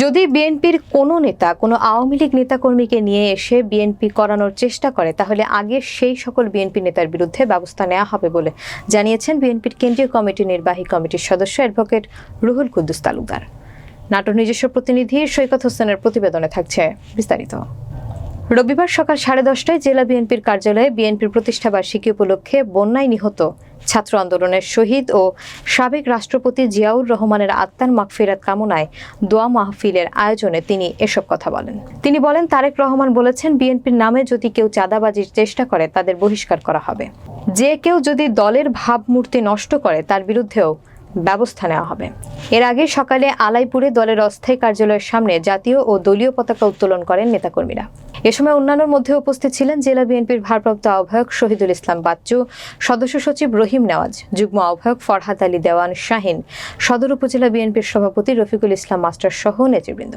যদি বিএনপির কোনো নেতা, কোনো আওয়ামী লীগ নেতাকর্মীকে নিয়ে এসে বিএনপি করানোর চেষ্টা করে, তাহলে আগে সেই সকল বিএনপি নেতার বিরুদ্ধে ব্যবস্থা নেওয়া হবে বলে জানিয়েছেন বিএনপির কেন্দ্রীয় কমিটির নির্বাহী কমিটির সদস্য অ্যাডভোকেট রুহুল কুদ্দুস তালুকদার। নাটোর নিজস্ব প্রতিনিধি সৈকত হোসেনের প্রতিবেদনে থাকছে বিস্তারিত। রবিবার সকাল সাড়ে দশটায় জেলা বিএনপির কার্যালয়ে বিএনপির প্রতিষ্ঠাবার্ষিকী উপলক্ষে বন্যায় নিহত ছাত্র আন্দোলনের শহীদ ও সাবেক রাষ্ট্রপতি জিয়াউর রহমানের আত্মার মাগফিরাত কামনায় দোয়া মাহফিলের আয়োজনে তিনি এসব কথা বলেন। তিনি বলেন, তারেক রহমান বলেছেন, বিএনপির নামে যদি কেউ চাঁদাবাজির চেষ্টা করে, তাদের বহিষ্কার করা হবে। যে কেউ যদি দলের ভাবমূর্তি নষ্ট করে, তার বিরুদ্ধেও ব্যবস্থা নেওয়া হবে। এর আগে সকালে আলাইপুরে দলের অস্থায়ী কার্যালয়ের সামনে জাতীয় ও দলীয় পতাকা উত্তোলন করেন নেতাকর্মীরা। এ সময় অন্যান্যর মধ্যে উপস্থিত ছিলেন জেলা বিএনপির ভারপ্রাপ্ত আহ্বায়ক শহীদুল ইসলাম বাচ্চু, সদস্য সচিব রহিম নেওয়াজ, যুগ্ম আহ্বায়ক ফরহাদ আলী দেওয়ান শাহিন, সদর উপজেলা বিএনপির সভাপতি রফিকুল ইসলাম মাস্টার সহ নেতৃবৃন্দ।